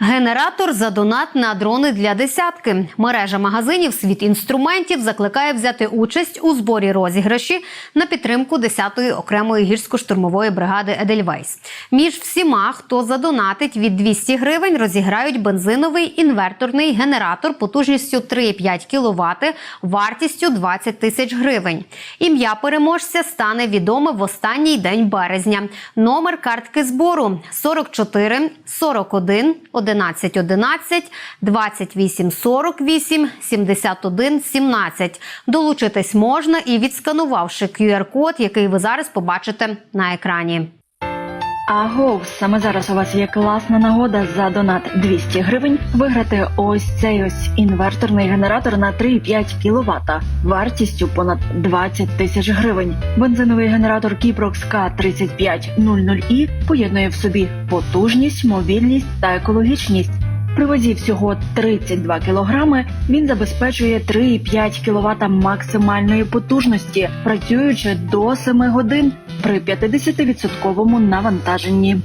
Генератор за донат на дрони для десятки. Мережа магазинів світ інструментів закликає взяти участь у зборі розіграші на підтримку 10-ї окремої гірсько-штурмової бригади Едельвейс. Між всіма, хто задонатить від 200 гривень, розіграють бензиновий інверторний генератор потужністю 3,5 кВт вартістю 20 тисяч гривень. Ім'я переможця стане відоме в останній день березня. Номер картки збору 44 41 11 11 28 48 71 17. Долучитись можна і відсканувавши QR-код, який ви зараз побачите на екрані. Агов, саме зараз у вас є класна нагода за донат 200 гривень виграти ось цей ось інверторний генератор на 3,5 кВт вартістю понад 20 тисяч гривень. Бензиновий генератор Kiprox K3500i поєднує в собі потужність, мобільність та екологічність. При вазі всього 32 кілограми він забезпечує 3,5 кВт максимальної потужності, працюючи до 7 годин при 50% навантаженні.